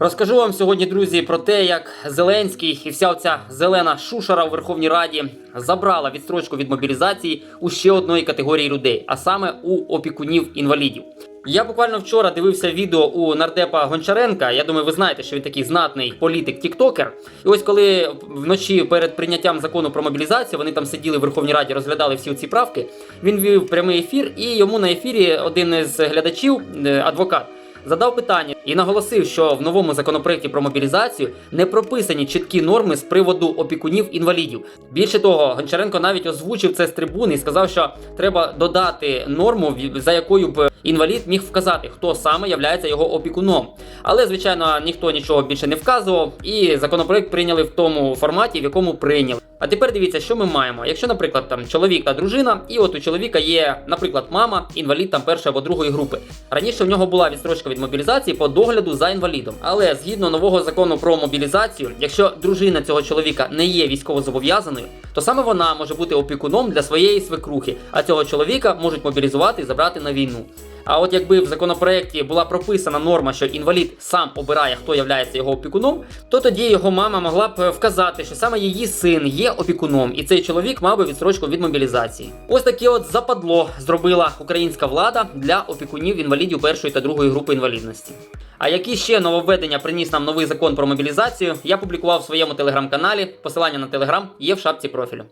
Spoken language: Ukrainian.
Розкажу вам сьогодні, друзі, про те, як Зеленський і вся ця зелена шушера у Верховній Раді забрала відстрочку від мобілізації у ще одної категорії людей, а саме у опікунів інвалідів. Я буквально вчора дивився відео у нардепа Гончаренка. Я думаю, ви знаєте, що він такий знатний політик-тіктокер. І ось коли вночі перед прийняттям закону про мобілізацію вони там сиділи в Верховній Раді, розглядали всі ці правки. Він вів прямий ефір, і йому на ефірі один із глядачів, е, адвокат, задав питання і наголосив, що в новому законопроекті про мобілізацію не прописані чіткі норми з приводу опікунів інвалідів. Більше того, Гончаренко навіть озвучив це з трибуни і сказав, що треба додати норму, за якою б інвалід міг вказати, хто саме являється його опікуном. Але звичайно ніхто нічого більше не вказував, і законопроект прийняли в тому форматі, в якому прийняли. А тепер дивіться, що ми маємо. Якщо, наприклад, там чоловік та дружина, і от у чоловіка є, наприклад, мама, інвалід там першої або другої групи. Раніше в нього була відстрочка від мобілізації по догляду за інвалідом. Але згідно нового закону про мобілізацію, якщо дружина цього чоловіка не є військовозобов'язаною, то саме вона може бути опікуном для своєї свекрухи, а цього чоловіка можуть мобілізувати і забрати на війну. А от якби в законопроекті була прописана норма, що інвалід сам обирає, хто являється його опікуном, то тоді його мама могла б вказати, що саме її син є опікуном, і цей чоловік мав би відстрочку від мобілізації. Ось таке от западло зробила українська влада для опікунів інвалідів першої та другої групи інвалідності. А які ще нововведення приніс нам новий закон про мобілізацію, я публікував в своєму телеграм-каналі. Посилання на телеграм є в шапці профілю.